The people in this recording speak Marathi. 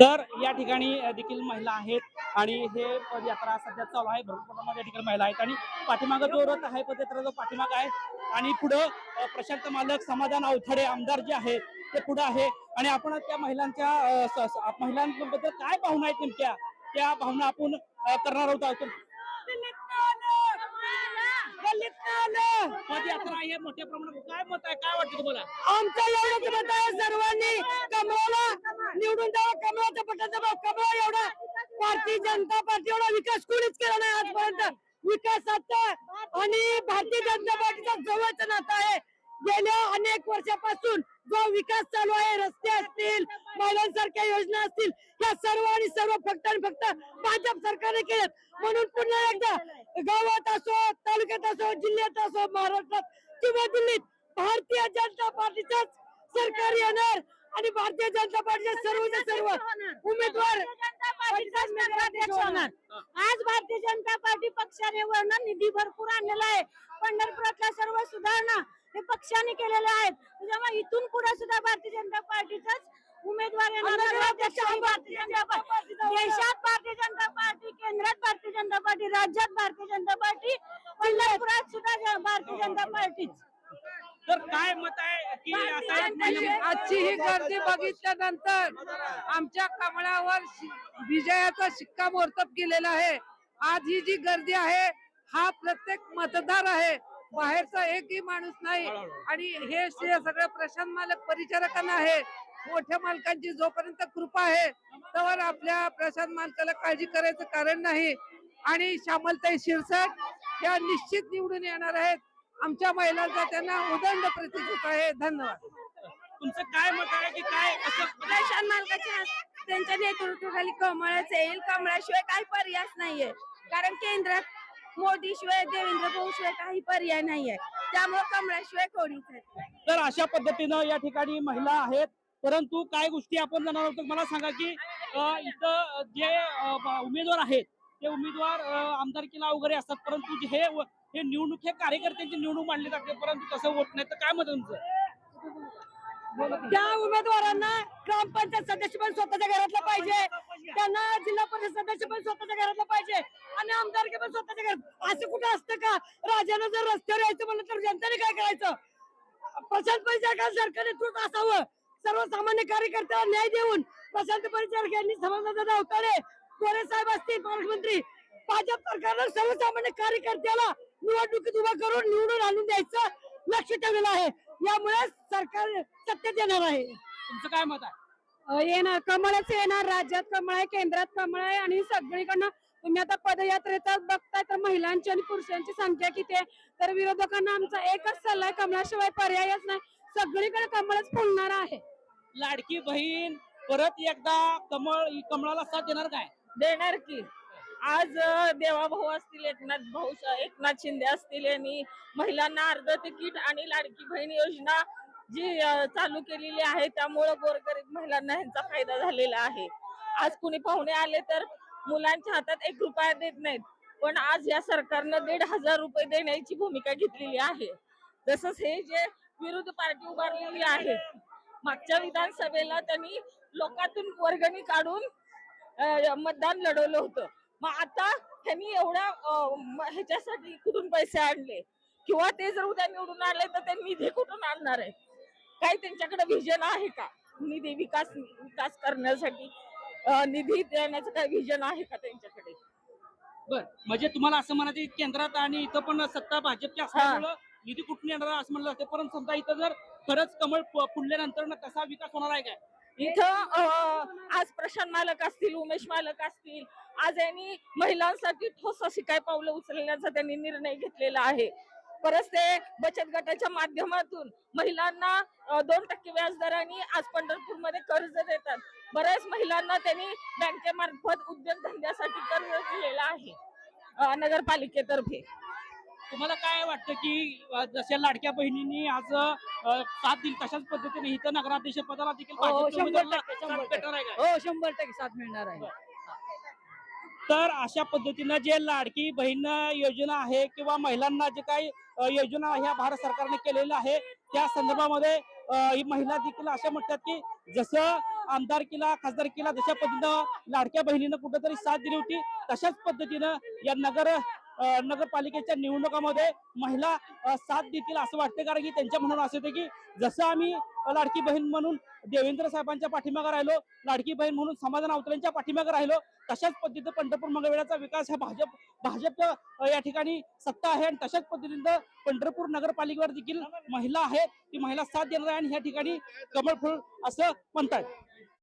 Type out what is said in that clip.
तर या ठिकाणी देखील महिला आहेत आणि हे पदयात्रा सध्या चालू आहे. भरपूर प्रमाणात या ठिकाणी महिला आहेत आणि पाठीमागा जो रथ आहे पदयात्रा जो पाठीमाग आहे आणि पुढं प्रशांत मालक समाधान अवथडे आमदार जे आहे ते पुढे आहे. आणि आपण त्या महिलांच्या महिलांबद्दल काय भावना आहेत नेमक्या? त्या भावना आपण करणार आहोत. पदयात्रा आहे मोठ्या प्रमाणात काय मत आहे? काय वाटतं तुम्हाला? आमचं एवढंच मत आहे सर्वांनी. कमळाला निवडून द्यावं कमळाच्या पटाचा भाव कमळ एवढा भारतीय जनता पार्टी एवढा विकास कोणीच केला नाही आजपर्यंत. विकासाचा आणि भारतीय जनता पार्टीचा जवळचं नातं आहे. गेल्या अनेक वर्षापासून जो विकास चालू आहे रस्ते असतील महिलांसारख्या योजना असतील या सर्व आणि सर्व फक्त आणि फक्त भाजप सरकारने केलेत म्हणून पुन्हा एकदा गावात असो तालुक्यात असो जिल्ह्यात असो महाराष्ट्रात किंवा दिल्लीत भारतीय जनता पार्टीचाच सरकार येणार आणि भारतीय जनता पार्टीचे सर्वचे सर्व उमेदवार होणार. आज भारतीय जनता पार्टी पक्षाने वर्ण निधी भरपूर आणलेला आहे. पंढरपुरातल्या सर्व सुधारणा हे पक्षाने केलेल्या आहेत. त्याच्यामुळे इथून पुढे सुद्धा भारतीय जनता पार्टीचाच उमेदवार येणार. भारतीय जनता पार्टी देशात भारतीय जनता पार्टी केंद्रात भारतीय जनता पार्टी राज्यात भारतीय जनता पार्टी पंढरपुरात सुद्धा भारतीय जनता पार्टीच. तर काय मत आहे की आता आजची ही गर्दी बघितल्यानंतर आमच्या कमळावर शि- विजयाचा शिक्कामोर्तब केलेला आहे. आज ही जी गर्दी आहे हा प्रत्येक मतदार आहे. बाहेरचा एकही माणूस नाही. आणि हे श्रेय सगळं प्रशांत मालक परिचारकांना आहे. मोठ्या मालकांची जोपर्यंत कृपा आहे तर आपल्या प्रशांत मालकाला काळजी करायचं कारण नाही. आणि श्यामलताई शिरसाट या निश्चित निवडून येणार आहेत. आमच्या महिलांचा त्यांना उदंड प्रतिसाद आहे. धन्यवाद. तुमचं काय मत आहे की काय प्रशांत मालकाच्या त्यांच्या नेतृत्वाखाली कमळच येईल. कमळाशिवाय काही पर्याय नाहीये. कारण केंद्रात मोदी शिवाय देवेंद्र भाऊ शिवाय काही पर्याय नाहीये. त्यामुळे कमळाशिवाय कोणीच नाही. तर अशा पद्धतीनं या ठिकाणी महिला आहेत. परंतु काय गोष्टी आपण जाणार होतो मला सांगा की इथं जे उमेदवार आहेत ते उमेदवार आमदारकीला वगैरे असतात परंतु हे हे निवडणूक हे कार्यकर्त्यांची निवडणूक मांडली जाते परंतु तसं होत नाही. तर काय मत तुमचं? त्या उमेदवारांना ग्रामपंचायत सदस्य पण स्वतःच्या घरातलं पाहिजे. त्यांना जिल्हा परिषद सदस्य पण स्वतःच्या घरातलं पाहिजे. आणि आमदारकी पण स्वतःच्या घरात. असं कुठं असतं का? राजानं जर रस्त्यावर यायचं म्हणलं तर जनतेने काय करायचं? प्रशांत पैसा सरकारने तूच असावं. सर्वसामान्य कार्यकर्त्याला न्याय देऊन प्रशांत परिचारक यांनी समाजाचा अवतारे गोरे साहेब असतील पालकमंत्री. भाजप सरकारनं सर्वसामान्य कार्यकर्त्याला निवडणुकीत उभा करून निवडून आणून द्यायचं लक्ष ठेवलेलं आहे. यामुळे सरकार सत्तेत येणार आहे. तुमचं काय मत आहे? येणार कमळच येणार राज्यात कमळ आहे केंद्रात कमळ आहे आणि सगळीकडनं तुम्ही आता पदयात्रेचा बघताय तर महिलांची आणि पुरुषांची संख्या किती आहे? तर विरोधकांना आमचा एकच सल्ला आहे कमळाशिवाय पर्यायच नाही. सगळीकडे कमळच फुलणार आहे. लाडकी बहीण परत एकदा कमळ कमळाला साथ देणार काय? देणार की. आज देवा देवाभाऊ असतील एकनाथ भाऊ एकनाथ शिंदे असतील यांनी महिलांना अर्ध तिकीट आणि लाडकी बहीण योजना जी चालू केलेली आहे त्यामुळं गोरगरीब महिलांना ह्यांचा फायदा झालेला आहे. आज कुणी पाहुणे आले तर मुलांच्या हातात एक रुपया देत नाहीत पण आज या सरकारनं दीड हजार रुपये देण्याची भूमिका घेतलेली आहे. तसंच हे जे विरोधी पार्टी उभारलेली आहे मागच्या विधानसभेला त्यांनी लोकातून वर्गणी काढून मतदान लढवलं होतं. मग आता त्यांनी एवढ्या ह्याच्यासाठी कुठून पैसे आणले? किंवा ते जर उद्या निवडून आले तर ते निधी कुठून आणणार आहे काही त्यांच्याकडे व्हिजन आहे का? निधी विकास विकास करण्यासाठी निधी देण्याचं काही व्हिजन आहे का त्यांच्याकडे? बर. म्हणजे तुम्हाला असं म्हणायचं केंद्रात आणि इथं पण सत्ता भाजपची असल्यामुळं निधी कुठून येणार असं म्हणलं जाते. परंतु समजा इथं जर खरंच कमळ फुलल्यानंतर ना कसा विकास होणार आहे काय? इथं आज प्रशांत मालक असतील उमेश मालक असतील आज यांनी महिलांसाठी ठोस अशी काय पावलं उचलण्याचा त्यांनी निर्णय घेतलेला आहे. परत ते बचत गटाच्या माध्यमातून महिलांना दोन टक्के व्याज दराने आज पंढरपूरमध्ये कर्ज देतात. बऱ्याच महिलांना त्यांनी बँकेमार्फत उद्योगधंद्यासाठी कर्ज दिलेलं आहे नगरपालिकेतर्फे. तुम्हाला काय वाटतं की जशा लाडक्या बहिणींनी आज साथ दिली तशाच पद्धतीने इथं नगराध्यक्ष पदाला देखील हो, भाजपच्या शंभर उमेदवाराला टक्के, शंभर साथ भेटणार आहे काय? हो शंभर टक्के साथ मिळणार आहे तर अशा पद्धतीनं जे लाडकी बहीण योजना आहे किंवा महिलांना जे काही अ, योजना ह्या भारत सरकारने केलेल्या आहे त्या संदर्भामध्ये अ, ही महिला देखील अशा म्हणतात की जसं आमदारकीला खासदारकीला जशा पद्धतीनं लाडक्या बहिणीनं कुठेतरी साथ दिली होती तशाच पद्धतीनं या नगर नगरपालिकेच्या निवडणुकामध्ये महिला साथ देतील असं वाटतं कारण की त्यांच्या म्हणून असं होतं की जसं आम्ही लाडकी बहीण म्हणून देवेंद्र साहेबांच्या पाठीमागे राहिलो लाडकी बहीण म्हणून समाधान अवतऱ्यांच्या पाठीमागे राहिलो तशाच पद्धतीनं पंढरपूर मंगळवेळाचा विकास हा भाजप भाजप या ठिकाणी सत्ता आहे आणि तशाच पद्धतीनं पंढरपूर नगरपालिकेवर देखील महिला आहे ती महिला साथ देणार आहे आणि ह्या ठिकाणी कमळ फुल असं म्हणतात